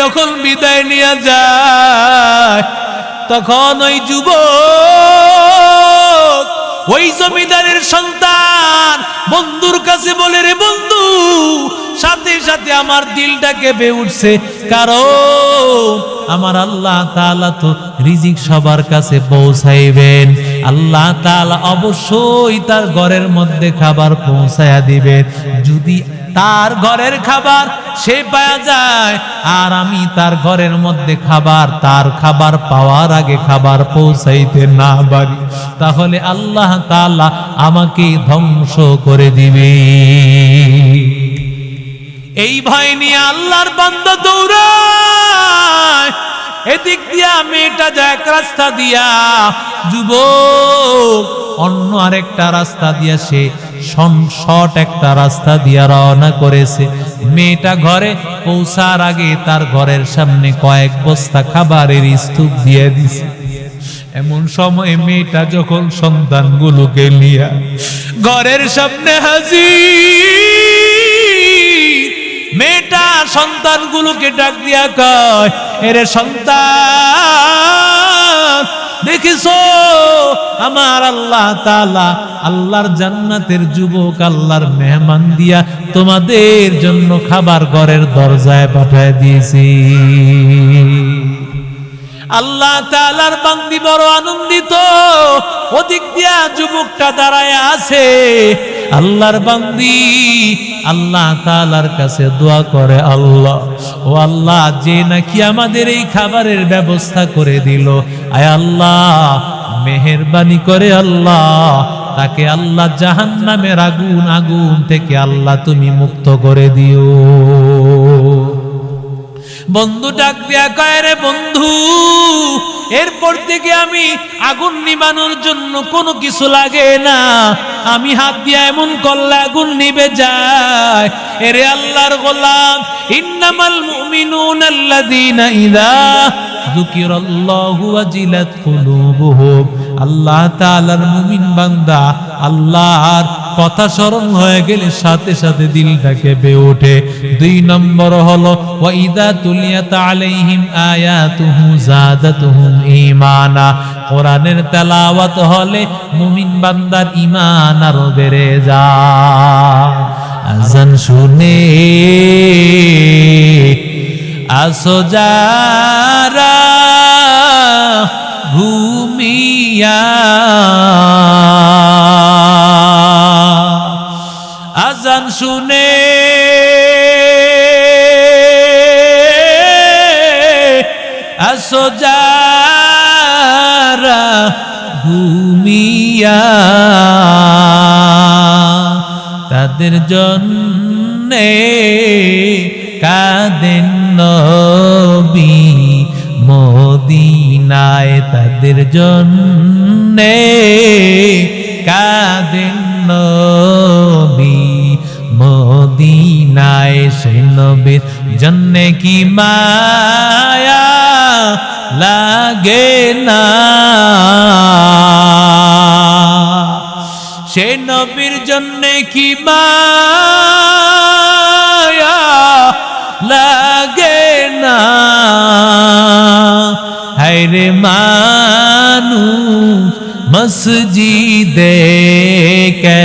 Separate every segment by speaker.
Speaker 1: যখন বিদায় নিয়ে যায়, তখন ওই যুবক, ওই জমিদারের সন্তান বন্ধুর কাছে বলে, রে বন্ধু, সাথে সাথে আমার দিলটা কেঁপে উঠছে। কারণ আমার আল্লাহ তালা তো রিজিক সবার কাছে পৌঁছাইবেন। আল্লাহ তালা অবশ্যই তার ঘরের মধ্যে খাবার পৌঁছায়া দিবেন। যদি তার ঘরের খাবার সে পাওয়া যায়। আর আমি তার ঘরের মধ্যে খাবার, তার খাবার পাওয়ার আগে খাবার পৌঁছাইতে না পারি। তাহলে আল্লাহ তাআলা আমাকে ধ্বংস করে দিবে। এই ভয় নিয়ে আল্লাহর বান্দা দৌড়ায়। এদিক দিয়া মেয়েটা যায়, এক রাস্তা দিয়া। যুবক, অন্য আরেকটা রাস্তা দিয়া সে শর্ট একটা রাস্তা দিয়া রওনা করেছে। মেয়েটা ঘরে পৌঁছার আগে তার ঘরের সামনে কয়েক বস্তা খাবারের স্তূপ দিয়ে দিছে। এমন সময় মেয়েটা যখন সন্তানগুলোকে নিয়া ঘরের সামনে হাজির, মেয়েটা সন্তানগুলোকে ডাক দিয়া কয়, এরে সন্তান দেখিস আমার আল্লাহ তালা আল্লাহর জান্নাতের যুবক, আল্লাহর মেহমান দিয়া তোমাদের জন্য খাবার ঘরের দরজায় পাঠায় দিয়েছি। আল্লাহ তাআলার বান্দি বড় আনন্দিত। ওদিক দিয়া যুবকটা দাঁড়ায় আছে। আল্লাহর বান্দি আল্লাহ তাআলার কাছে দোয়া করে আল্লাহ। ও আল্লাহ, যে নাকি আমাদের এই খাবারের ব্যবস্থা করে দিল। আয় আল্লাহ, মেহেরবানি করে আল্লাহ। তাকে আল্লাহ জাহান্নামের আগুন আগুন থেকে আল্লাহ তুমি মুক্ত করে দিও। বন্ধু ডাক দিয়া কয় রে বন্ধু এরপর থেকে আমি আগুন নিবানোর জন্য কোনো কিছু লাগে না। আমি হাত দিয়ে এমন করলে আগুন নিবে যায়। এরে আল্লাহর গোলাম, ইন্নামাল মুমিনুন আল্লাযীনা ইযা যুকিরাল্লাহু ওয়াজিলাত কুলুবুহুম আল্লাহ তালার মুমিন বান্দা আল্লাহর কথা স্মরণ হয়ে গেলে সাথে সাথে দিলটা কেঁপে ওঠে। দুই নম্বর হলো ওয়াইদা তুলিয়াত আলাইহিম আয়াতুহু জাদাতুহুম ঈমানা। কোরআনের তেলাওয়াত হলে মুমিন বান্দার ঈমান আরও বেড়ে যায়। আজান শুনে, আসো যারা ঘুমিয়া আজান শুনে। আসো যারা ঘুমিয়া তাদের জন্যে কাদেন তাদের জন্যে কাদেন মদিনায় সে নবীর জন্যে কি মায়া লাগে না? সে নবীর জন্য কি মায়া হায়রে মানু মসজিদে কে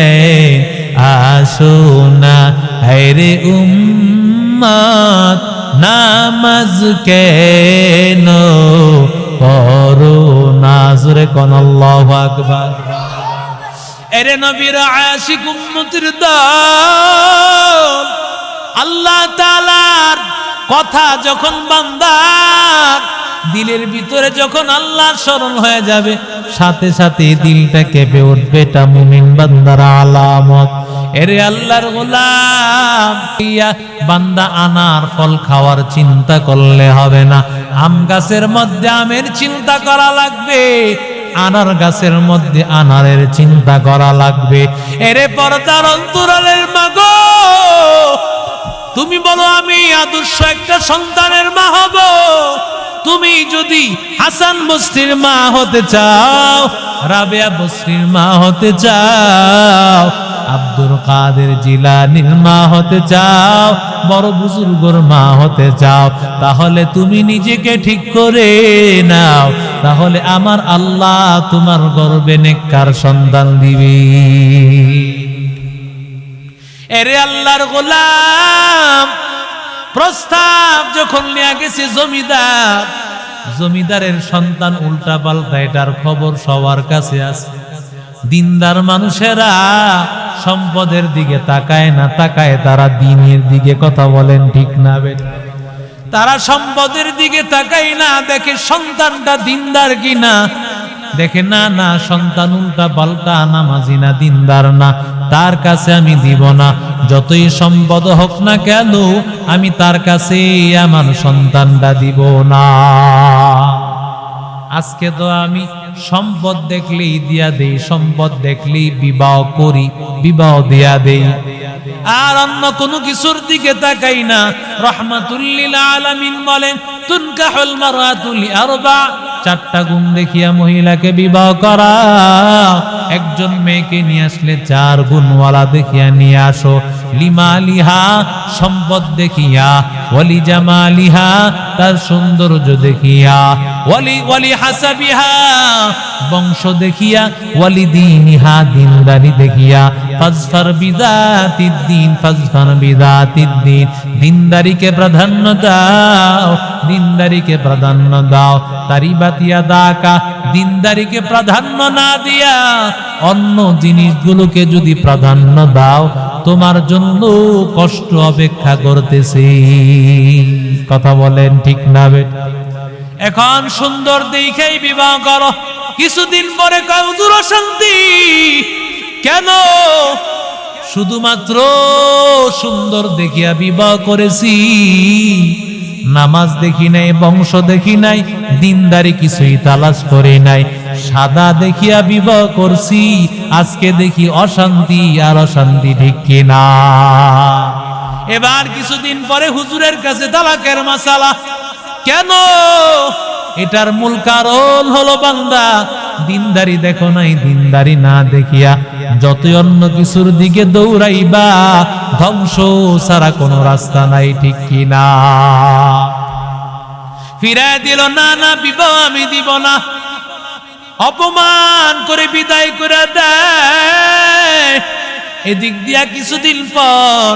Speaker 1: আসো না, হায়রে উম্মাত নামাজ কেন পড়ো না? জোরে কোন আল্লাহু আকবার। এরে নবীর আশিক উম্মতির আল্লাহ তাআলার কথা যখন বান্দার দিলের ভিতরে যখন আল্লাহর স্মরণ হয়ে যাবে, সাথে সাথে দিলটা কেঁপে উঠবে। এটা মুমিন বান্দার আলামত। এরে আল্লাহর গোলাম বান্দা আনার ফল খাওয়ার চিন্তা করলে হবে না। আম গাছের মধ্যে আমের চিন্তা করা লাগবে, আনার গাছের মধ্যে আনারের চিন্তা করা লাগবে। এরে পর্দার অন্তরালের মাগো, তুমি বলো আমি আদর্শ একটা সন্তানের মা হব। তুমি যদি হাসান বস্তির মা হতে চাও, রাবেয়া বস্তির মা হতে চাও, আব্দুল কাদের জিলানির মা হতে চাও, বড় বুজুর্গর মা হতে চাও, তাহলে তুমি নিজেকে ঠিক করে নাও। তাহলে আমার আল্লাহ তোমার গর্বে নেককার সন্তান দিবে। এরে আল্লাহর গোলাম প্রস্তাব যখন নিয়ে গেছে জমিদার, জমিদারের সন্তান উল্টা পাল্টা, এটার খবর সবার কাছে আছে। দিনদার মানুষেরা সম্পদের দিকে তাকায় না, তাকায় তারা দিনের দিকে কথা বলেন, ঠিক না বেটা? তারা সম্পদের দিকে তাকায় না, দেখে সন্তানটা দিনদার কিনা? দেখে না না, সন্তান উল্টা পাল্টা নামাজি না দিনদার, না তার কাছে আমি দিব না। যতই সম্পদ হোক না কেন, আমি তার কাছে আমার সন্তানটা দিব না। আজকে তো আমি সম্পদ দেখলেই দিয়া দেই, সম্পদ দেখলেই বিবাহ করি, বিবাহ দিয়া দেই। আর অন্য কোনো কিছুর দিকে তাকাই না। রহমাতুল্লিল আলামিন বলেন, তুনকাহুল মারাতুল আরবা। চারটা গুণ দেখিয়া মহিলাকে বিবাহ করা। একজন মেয়েকে নিয়ে আসলে চার গুণওয়ালা দেখিয়া নিয়ে আসো। লিমালিহা, সম্পদ দেখিয়া জামালিহা, তার সৌন্দর্য দেখিয়া, ওয়ালি হাসাবিহা, বংশ দেখিয়া দিনদারি দেখিয়া বিদাতিদ দিন বিদাতিদ দিন দিনদারিকে প্রাধান্য দাও, দিনদারিকে প্রাধান্য দাও, তারি বাতিয়া দাকা, দিনদারিকে প্রাধান্য না দিয়া, অন্য জিনিসগুলোকে যদি প্রাধান্য দাও তোমার জন্য কষ্ট অপেক্ষা করতেছি। কথা বলেন ঠিক না এখন সুন্দর দেখেই বিবাহ করো। কিছুদিন পরে কাউজুর শান্তি কেন? শুধুমাত্র সুন্দর দেখিয়া বিবাহ করেছি। নামাজ দেখি নাই, বংশ দেখি নাই, দিনদারি কিছুই তালাশ করে নাই। সাদা দেখিয়া বিবাহ করছি, আজকে দেখি অশান্তি আর অশান্তি ঠিক কিনা। এবার কিছুদিন পরে হুজুরের কাছে তালাকের মাসালা। কেন? এটার মূল কারণ হলো বান্দা, দিনদারি দেখো নাই, দিনদারি না দেখিয়া যতই অন্য কিছুর দিকে দৌড়াইবা, ধ্বংস ছাড়া কোনো রাস্তা নাই, ঠিক কিনা ফিরায় দিল, না না বিবাহ আমি দিব না। অপমান করে বিদায় করে দেয়। এদিক দিয়া কিছুদিন পর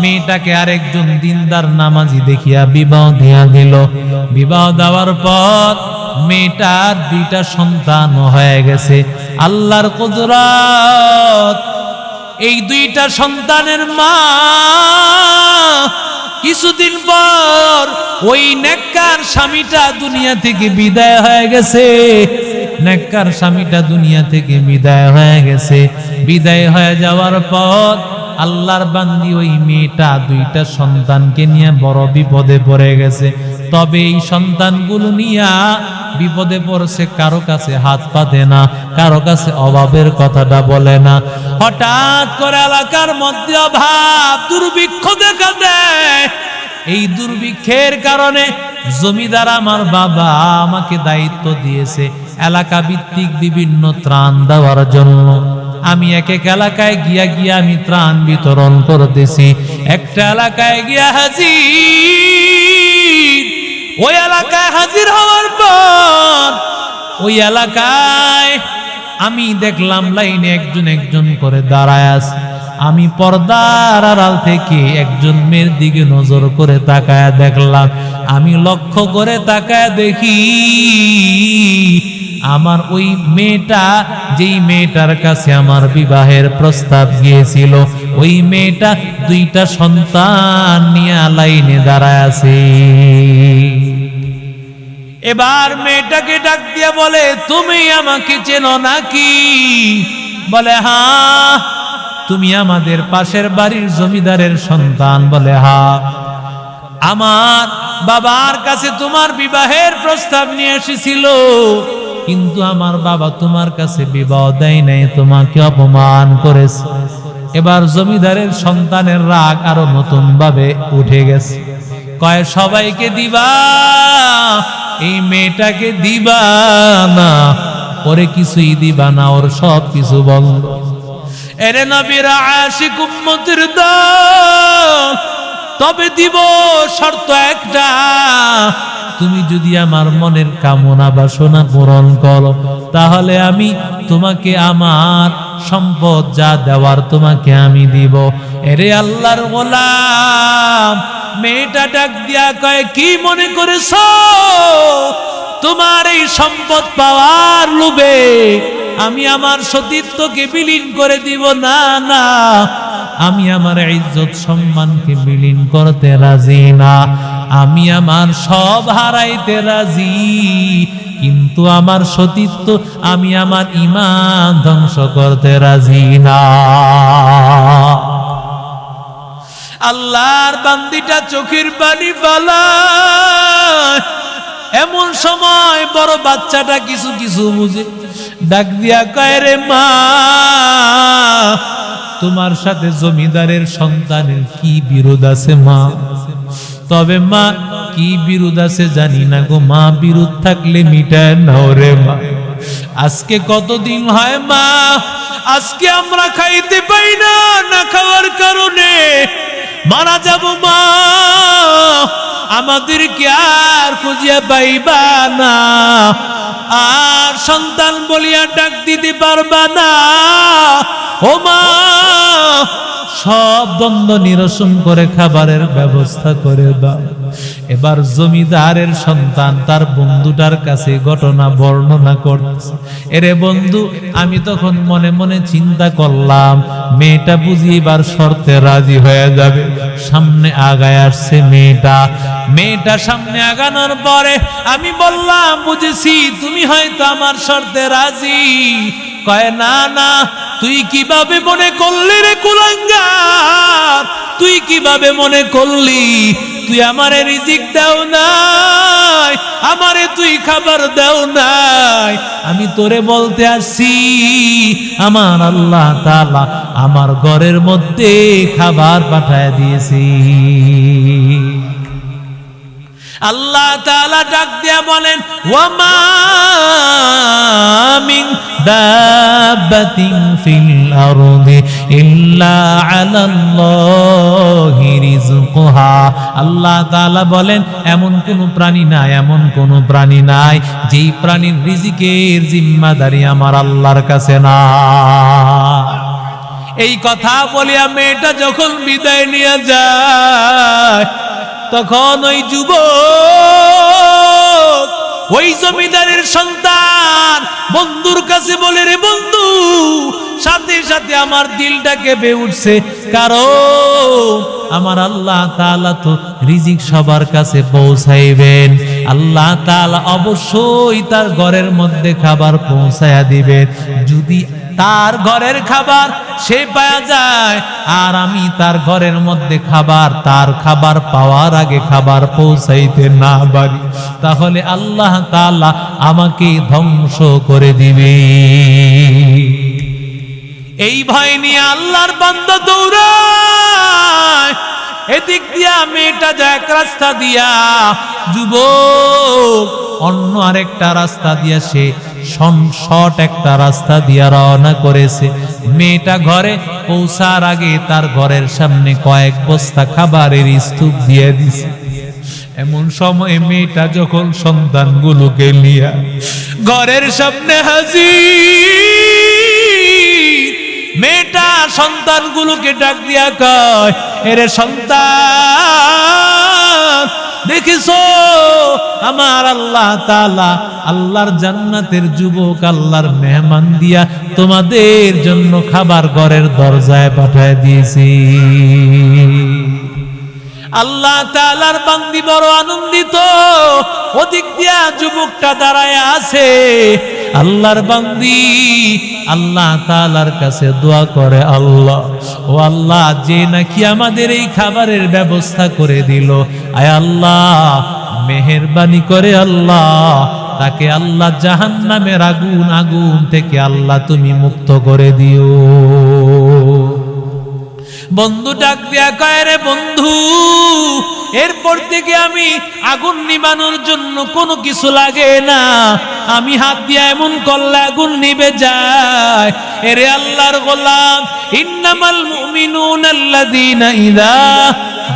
Speaker 1: মেয়েটাকে আরেকজন দিনদার নামাজি দেখিয়া বিবাহ দিয়া দিল। বিবাহ দেওয়ার পর মেয়েটার দুইটা সন্তান হয়ে গেছে। আল্লাহর কুদরত, এই দুইটা সন্তানের মা কিছুদিন পর ওই নেককার স্বামীটা দুনিয়া থেকে বিদায় হয়ে গেছে। নেককার স্বামীটা দুনিয়া থেকে বিদায় হয়ে গেছে। বিদায় হয়ে যাওয়ার পর আল্লাহর বান্দি ওই মেয়েটা, দুইটা সন্তানকে নিয়ে বড় বিপদে পড়ে গেছে। তবে এই সন্তানগুলো নিয়া বিপদে পড়ছে, কারও কাছে হাত পাতে না, কারও কাছে অভাবের কথাটা বলে না। হঠাৎ করে এলাকার মধ্যে অভাব, দুর্ভিক্ষ দেখা দেয়। এই দুর্ভিক্ষের কারণে জমিদার আমার বাবা আমাকে দায়িত্ব দিয়েছে এলাকা ভিত্তিক বিভিন্ন ত্রাণ দেওয়ার জন্য। আমি এক এক এলাকায় গিয়া গিয়া আমি ত্রাণ বিতরণ করতেছি। একটা এলাকায় গিয়া হাজির। ওই এলাকায় হাজির হওয়ার পর ওই এলাকায় আমি দেখলাম লাইনে একজন একজন করে দাঁড়ায় আমি পর্দার আড়াল থেকে একজন মেয়ের দিকে নজর করে তাকায় দেখলাম। আমি লক্ষ্য করে তাকায় দেখি আমার ওই মেয়েটা, যেই মেয়েটার কাছে আমার বিবাহের প্রস্তাব গিয়েছিল, ওই মেয়েটা দুইটা সন্তান নিয়ে লাইনে দাঁড়ায় আছে। এবার মেয়েটাকে ডাক দিয়ে বলে, তুমি আমাকে চেনো নাকি? বলে, হা, তুমি আমাদের পাশের বাড়ির জমিদারের সন্তান। বলে, হা, আমার বাবার কাছে তোমার বিবাহের প্রস্তাব নিয়ে এসেছিল। কিন্তু আমার বাবা তোমার কাছে বিবাহ দেয় নাই, তোমাকে অপমান করেছে। এবার জমিদারের সন্তানের রাগ আরও নতুন ভাবে উঠে গেছে। কয়, সবাইকে দিবা? এই মেয়েটাকে দিবা না? ওরে কিছুই দিবা না, ওর সব কিছু বন্ধ। এরে নবীর, আশিক উম্মতির দল তবে দিব শর্ত একটা। তুমি যদি আমার মনের কামনা বাসনা পূরণ করো, তাহলে আমি তোমাকে আমার সম্পদ যা দেওয়ার তোমাকে আমি দিব। এরে আল্লাহর গোলাম, মেয়েটা ডাক দিয়া কয়, কি মনে করেছ? তোমার এই সম্পদ পাওয়ার লোভে আমি আমার সতীত্বকে বিলীন করে দিব। না না, আমি আমার ইজ্জত সম্মানকে বিলীন করতে রাজি না। আমি আমার সব হারাইতে রাজি, কিন্তু আমার সতীত্ব, আমি আমার ইমান ধ্বংস করতে রাজি না। আল্লাহর বান্দিটা চোখের পানি ফালায়। এমন সময় বড় বাচ্চাটা কিছু কিছু বুঝে ডাক দিয়া কয় রে মা, তোমার সাথে জমিদারের সন্তানের কি বিরোধ আছে মা? তবে মা, কি বিরোধ আছে জানি না গো মা, বিরোধ থাকলে মিটায় নাও রে মা। আজকে কতদিন হয় মা, আজকে আমরা খাইতে পাই না না খাওয়ার কারণে মারা যাব মা। আমাদেরকে আর খুঁজিয়া পাইবা না। আর সন্তান বলিয়া ডাক দিতে পারবা না। ও মা সব দ্বন্দ্ব নিরসন করে খাবারের ব্যবস্থা করে দাও। এবার জমিদারের সন্তান তার বন্ধুটার কাছে ঘটনা বর্ণনা করছে। এরে বন্ধু, আমি তখন মনে মনে চিন্তা করলাম, মেয়েটা বুঝি এবার শর্তে রাজি হয়ে যাবে। সামনে আগায় আসছে মেয়েটা। মেয়েটা সামনে আগানোর পরে আমি বললাম, বুঝেছি, তুমি হয়তো আমার শর্তে রাজি। কয়, না না তুই কীভাবে মনে করলি রে কুলাঙ্গার? তুই কীভাবে মনে করলি? তুই আমারে রিজিক দাও নাই, আমারে তুই খাবার দাও নাই। আমি তোরে বলতে আসছি, আমার আল্লাহ তাআলা আমার ঘরের মধ্যে খাবার পাঠায় দিয়েছি। আল্লাহ তাআলা ডাক দিয়া বলেন, ওয়ামা মিন দাব্বাতিন ফিল আরদি ইল্লা আলাল্লাহি রিজকুহা আল্লাহ তাআলা বলেন, এমন কোন প্রাণী নাই, এমন কোন প্রাণী নাই, যেই প্রাণীর রিজিকের জিম্মাদারি আমার আল্লাহর কাছে না। এই কথা বলিয়া মেয়েটা যখন বিদায় নিয়ে যায় তখন ওই যুব ওই জমিদারের সন্তান বন্ধুর কাছে বলে, রে বন্ধু, সাথে সাথে আমার দিলটা কেঁপে উঠছে। কারণ আমার আল্লাহ তাআলা তো রিজিক সবার কাছে পৌঁছাইবেন। আল্লাহ তাআলা অবশ্যই তার ঘরের মধ্যে খাবার পৌঁছায়া দিবেন। যদি তার ঘরের খাবার সে পাওয়া যায়। আর আমি তার ঘরের মধ্যে খাবার, তার খাবার পাওয়ার আগে খাবার পৌঁছাইতে না পারি। তাহলে আল্লাহ তাআলা আমাকে ধ্বংস করে দিবে। এই ভয় নিয়ে আল্লাহর বান্দা দৌড়ায়। এদিক দিয়া মেয়েটা যায় এক রাস্তা দিয়া। যুবক, অন্য আরেকটা রাস্তা দিয়া সে শর্ট একটা রাস্তা দিয়া রওনা করেছে। মেয়েটা ঘরে পৌঁছার আগে তার ঘরের সামনে কয়েক বস্তা খাবারের স্তূপ দিয়ে দিছে। এমন সময় মেয়েটা যখন সন্তানগুলোকে নিয়া ঘরের সামনে হাজির, মেয়েটা সন্তানগুলোকে ডাক দিয়া কয়, এরে সন্তান দেখিস আমার আল্লাহ তালা আল্লাহর জান্নাতের যুবক, আল্লাহর মেহমান দিয়া তোমাদের জন্য খাবার ঘরের দরজায় পাঠায় দিয়েছি। আল্লাহ তালার বান্দি বড় আনন্দিত। ওদিক দিয়া যুবকটা দাঁড়ায় আছে। আল্লাহর বান্দি, আল্লাহ তালার কাছে দোয়া করে আল্লাহ। ও আল্লাহ, যে নাকি আমাদের এই খাবারের ব্যবস্থা করে দিল। আয় আল্লাহ, মেহেরবানি করে আল্লাহ। তাকে আল্লাহ জাহান নামের আগুন আগুন থেকে আল্লাহ তুমি মুক্ত করে দিও। বন্ধু ডাক দিয়া কয় রে বন্ধু এরপর থেকে আমি আগুন নিবানোর জন্য কোনো কিছু লাগে না। আমি হাত দিয়ে এমন করলে আগুন নিবে যায়। এরে আল্লাহর গোলাম, ইন্নামাল মুমিনুন আল্লাযীনা ইযা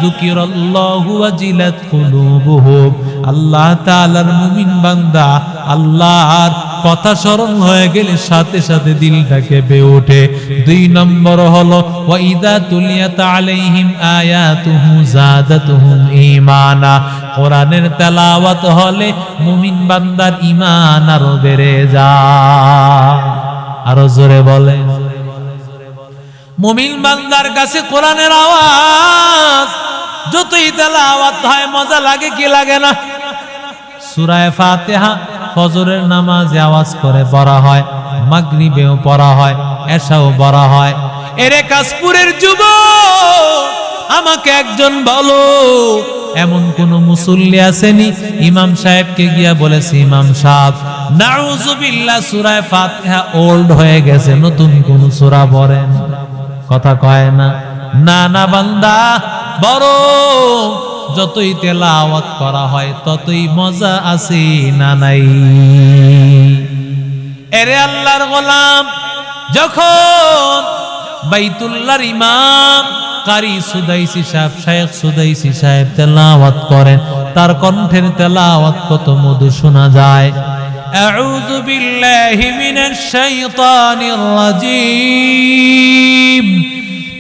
Speaker 1: যুকিরাল্লাহু ওয়াজিলাত কুলুবুহুম। আল্লাহ তাআলার মুমিন বান্দা, আল্লাহর কথা স্মরণ হয়ে গেলে সাথে সাথে দিলটা কেঁপে ওঠে। দুই নম্বর হলো ওয়াইদা তুলিয়াত আলাইহিম আয়াতুহু জাদাতুহুম ঈমানা। কোরআনের তেলাওয়াত হলে মুমিন বান্দার ঈমান আরও বেড়ে যায়। আরও জোরে বলে মুমিন বান্দার কাছে কোরআনের আওয়াজ, যতই তেলাওয়াত হয়, মজা লাগে কি লাগে না? সুরায় ফাতেহা ফজরের নামাজে আওয়াজ করে পড়া হয়, মাগরিবেও পড়া হয়, এশাও পড়া হয়। এরে কাশপুরের যুব আমাকে একজন বলো, এমন কোন মুসল্লি আসেনি? ইমাম সাহেবকে গিয়া বলেছে, ইমাম সাহেব, নাউজুবিল্লাহ, সূরায় ফাতিহা ওল্ড হয়ে গেছে, নতুন কোন সূরা পড়েন কথা কয় না না না বান্দা, বড় যতই তেলাওয়াত করা হয় ততই মজা আছে না নাই এরে আল্লাহর গোলাম যখন বাইতুল্লাহর ইমাম কারি সুদাইসি সাহেব শায়েখ সুদাইসি সাহেব তেলাওয়াত করেন তার কণ্ঠের তেলাওয়াত কত মধু শোনা যায় أعوذ بالله من الشيطان الرجيم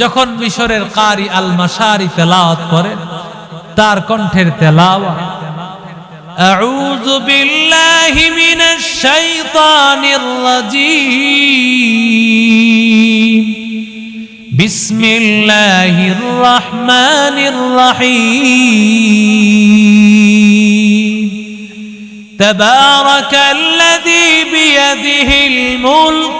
Speaker 1: যখন মিশরের কারি আল মাসারি তেলাওয়াত করেন তার কণ্ঠের তেলাওয়া أعوذ بالله من الشيطان الرجيم بسم الله الرحمن الرحيم تبارك الذي بيده الملك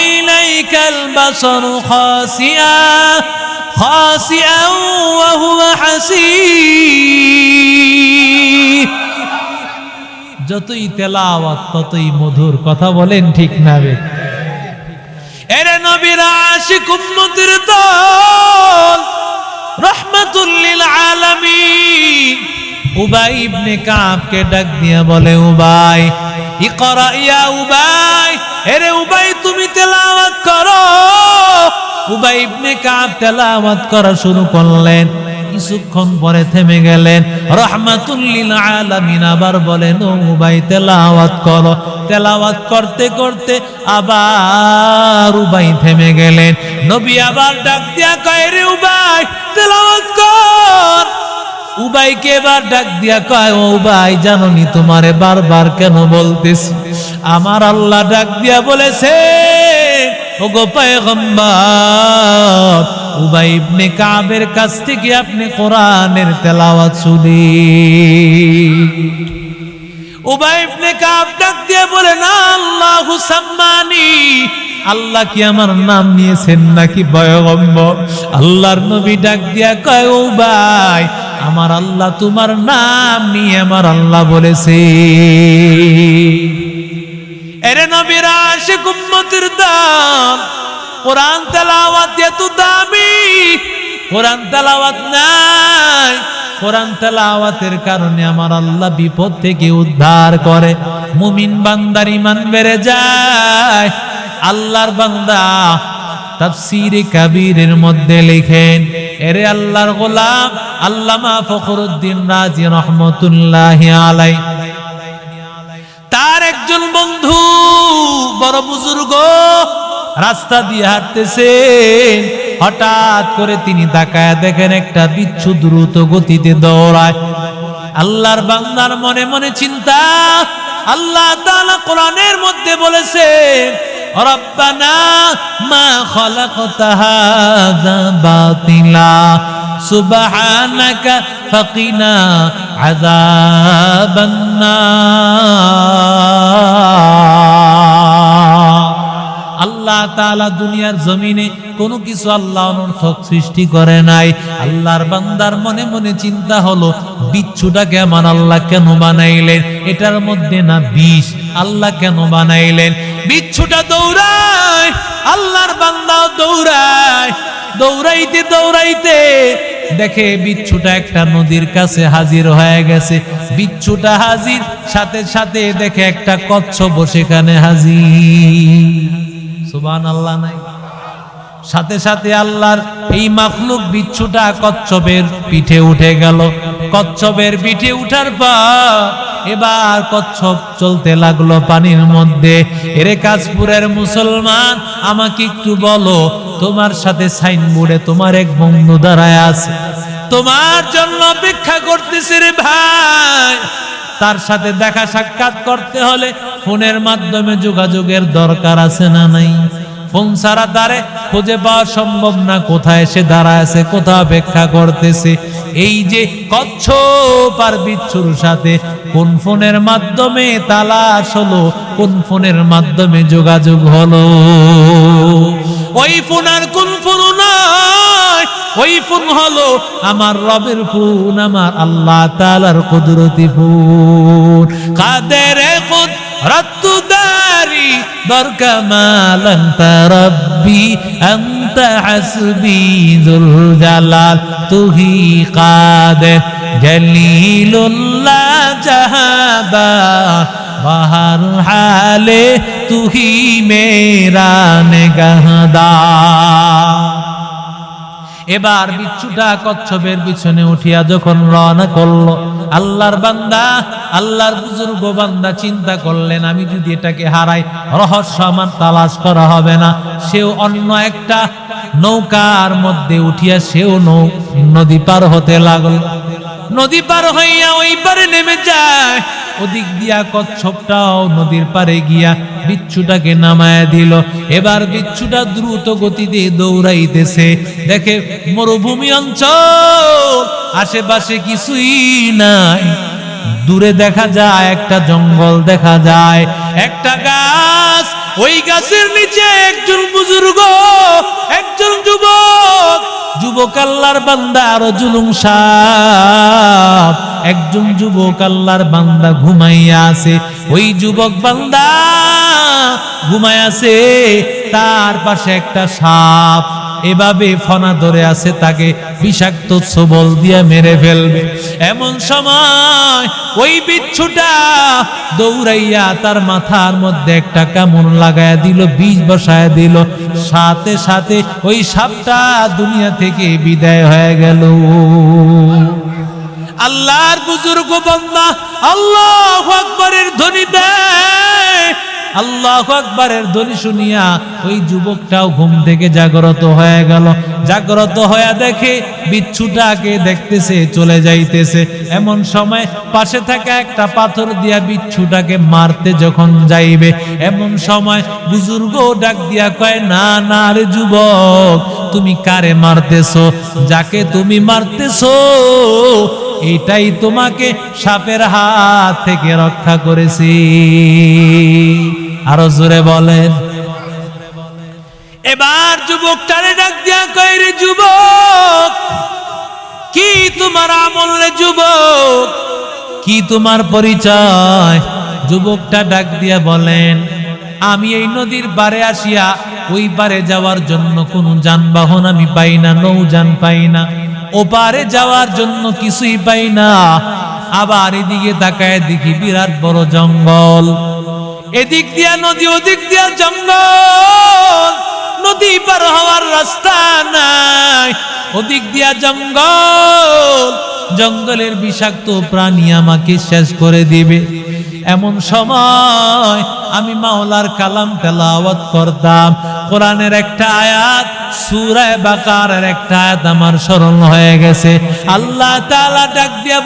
Speaker 1: إليك البصر خاسئا خاسئا وهو حسير যতই তেলাওয়াত ততই মধুর কথা বলেন ঠিক না বে এরে নবীর আশিক উম্মতের দল রহমাতুল্লিল আলামিন উবাই ইবনে কাবকে ডাক দিয়া বলে উবাই ইকরা ইয়া উবাই এরে উবাই, তুমি তেলাওয়াত করো। উবাই ইবনে কাব তেলাওয়াত করা শুরু করলেন। কিছুক্ষণ পরে থেমে গেলেন। রহমাতুল্লিল আলামিন আবার বলেন উবাই, তেলাওয়াত করো। তেলাওয়াত করতে করতে আবার উবাই থেমে গেলেন। নবী আবার ডাক দিয়া কয়, রে উবাই, তেলাওয়াত কর। উবাইকে এবার ডাক দিয়া কয়, ও উবাই, জাননি তোমারে বারবার কেন বলতেছি? আমার আল্লাহ ডাক দিয়া বলেছে ও গো পয়গম্বর, উবাই ইবনে কাবের কাছ থেকে আপনি কোরআনের তেলাওয়াত শুনি। উবাই ইবনে কাব ডাক দিয়ে বলে, না আল্লাহ সাম্মানি, আল্লাহ কি আমার নাম নিয়েছেন নাকি পয়গম্বর? আল্লাহর নবী ডাক দিয়া কয়, ও ভাই আমার আল্লাহ তোমার নাম নিয়ে আমার আল্লাহ বলেছে। এরে নবীর আশিক উম্মতের দাম, কোরআন তেলাওয়াত এত দামি, কোরআন তেলাওয়াত নাই, কোরআন তেলাওয়াতের কারণে আমার আল্লাহ বিপদ থেকে উদ্ধার করে। মুমিন বান্দার ইমান বেড়ে যায়, আল্লাহর বান্দা তাফসিরে কাবীরের মধ্যে লিখেন, এরে আল্লাহর গোলাম, আল্লামা ফখরুদ্দিন রাজি রহমতুল্লাহ আলাই তার একজন বন্ধু, বড় বুজুর্গ, রাস্তা দিয়ে হাঁটতেছে হঠাৎ করে তিনি তাকায় দেখেন একটা বিচ্ছু দ্রুত গতিতে দৌড়ায়। আল্লাহর বান্দার মনে মনে চিন্তা, আল্লাহ তাআলা কোরআনের মধ্যে বলেছে রব্বানা মা খালাকতা হাযা বাতিলা সুবহানাকা ফাকিনা আযাবান আল্লাহ তাআলা দুনিয়ার জমিনে কোনো কিছু আল্লাহ অনর্থক সৃষ্টি করে নাই। আল্লাহর বান্দার মনে মনে চিন্তা হলো, বিচ্ছুটাকে আমার আল্লাহ কেন বানাইলেন? এটার মধ্যে না বিষ? আল্লাহ কেন বানাইলেন? বিচ্ছুটা দৌড়ায়, আল্লাহর বান্দাও দৌড়ায়, দৌড়াইতে দৌড়াইতে দেখে বিচ্ছুটা একটা নদীর কাছে হাজির হয়ে গেছে। বিচ্ছুটা হাজির, সাথে সাথে দেখে একটা কচ্ছপ সেখানে হাজির। সুবান আল্লাহ নাই। সাথে সাথে আল্লাহর এই মাখলুক বিচ্ছুটা কচ্ছপের পিঠে উঠে গেল। কচ্ছপের পিঠে উঠার পর এবার কচ্ছপ চলতে লাগল পানির মধ্যে। এরে কাশপুরের মুসলমান, আমাকে একটু বলো, তোমার সাথে সাইনবোর্ডে তোমার এক বন্ধু দাঁড়ায় আছে। তোমার জন্য অপেক্ষা করতেছে রে ভাই। তার সাথে দেখা সাক্ষাৎ করতে হলে ফোনের মাধ্যমে যোগাযোগের দরকার আছে না নাই? ফোন ছাড়া তারে খুঁজে পাওয়া সম্ভব না। কোথায় সে দাঁড়ায় আছে কোথা অপেক্ষা করতেছে? এই যে কচ্ছপ আর বিচ্ছুর সাথে কোন ফোনের মাধ্যমে তালাশ হলো, কোন ফোনের মাধ্যমে যোগাযোগ হলো? ওই ফোন আর কোন ফোন নয়। ওই ফোন হলো আমার রবের ফোন, আমার আল্লাহ তালার কুদরতি ফোন। কাদের কুদ রত্তুদারি দরকামালান রব্বি أنت حسبي ذو الجلال তুহি কাদের জলিলুল্লাহ জাহাবা বাহার হালে তুহি মেরা নেগাহদা এবার বিচ্ছুটা কচ্ছপের পিছনে উঠিয়া যখন রওনা করল, আল্লাহর বান্দা, আল্লাহর বুজুর্গ বান্দা চিন্তা করলেন, আমি যদি এটাকে হারাই, রহস্য আমার তালাশ করা হবে না। সেও অন্য একটা নৌকার মধ্যে উঠিয়া সেও নৌ, নদী পার হতে লাগল। নদী পার হইয়া ওই পারে নেমে যায়। ওদিক দিয়া কচ্ছপটাও নদীর পারে গিয়া বিচ্ছুটাকে নামায় দিল। এবার বিচ্ছুটা দ্রুত গতিতে দৌড়াইতেছে। দেখে মরুভূমি অঞ্চল, আশেপাশে কিছুই নাই। দূরে দেখা যায়, একটা জঙ্গল দেখা যায়। একটা গাছ, ওই গাছের নিচে একজন বুজুর্গ, একজন যুবক। যুবক আল্লাহর বান্দা, আরও জুলুম সাপ। একজন যুবক আল্লাহর বান্দা ঘুমাইয়া আছে, ওই যুবক বান্দা ঘুমায় আছে, তার পাশে একটা সাপ, এভাবে ফনা ধরে আছে, তাকে বিষাক্ত সবল দিয়ে মেরে ফেলবে। এমন সময় ওই বিচ্ছুটা দৌড়াইয়া তার মাথার মধ্যে একটা কামড় লাগায়া দিল বীজ বসায় দিল। সাথে সাথে ওই সাপটা দুনিয়া থেকে বিদায় হয়ে গেল। আল্লাহর বুজুর্গ বান্দা, আল্লাহ আকবরের ধ্বনি আল্লাহ আকবরের ধ্বনি শুনিয়া ওই যুবকটাও ঘুম থেকে জাগ্রত হয়ে গেল। জাগ্রত হয়ে দেখে বিচ্ছুটাকে দেখতেছে, চলে যাইতেছে। এমন সময় পাশে থাকা একটা পাথর দিয়া বিচ্ছুটাকে মারতে যখন যাইবে, এমন সময় বুজুর্গ ডাক দিয়া কয়, না না রে যুবক, তুমি কারে মারতেছো? যাকে তুমি মারতেছো এটাই তোমাকে সাপের হাত থেকে রক্ষা করেছি। আরও জোরে বলেন। এবার যুবকটারে ডাক দিয়া কয় রে যুবক, কি তোমার আমল যুবক? কি তোমার পরিচয়? যুবকটা ডাক দিয়া বলেন, আমি এই নদীর বারে আসিয়া ওই পারে যাওয়ার জন্য কোনো যানবাহন আমি পাই না, নৌযান পাই না। ও পারে যাওয়ার জন্য কিছুই পাই না। আবার এদিকে তাকায় দেখি বিরাট বড় জঙ্গল। এদিক দিয়া নদী, ওদিক দিয়া জঙ্গল। নদী পার হওয়ার রাস্তা নাই। ওদিক দিয়া জঙ্গল। জঙ্গলের বিষাক্ত প্রাণী আমাকে শেষ করে দিবে। এমন সময় আমি মাওলার কালাম তেলাওয়াত করতাম। কোরআনের একটা আয়াত, সূরায়ে বাকারার একটা আয়াত আমার স্মরণ হয়ে গেছে। আল্লাহ তাআলা ডাক দিয়া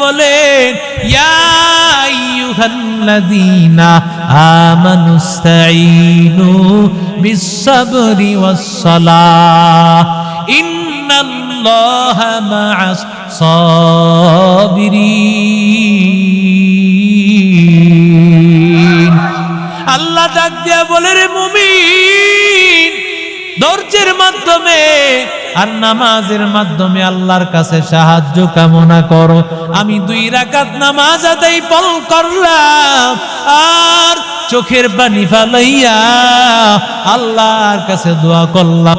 Speaker 1: সাবিরিন। আল্লাহ ডাক দিয়া বলে, রে মুমিন ধৈর্যের মাধ্যমে আর নামাজের মাধ্যমে আল্লাহর কাছে সাহায্য কামনা করো। আমি দুই রাকাত নামাজ আদায় পল করলাম, আর চোখের পানি ফালাইয়া আল্লাহর কাছে দোয়া করলাম।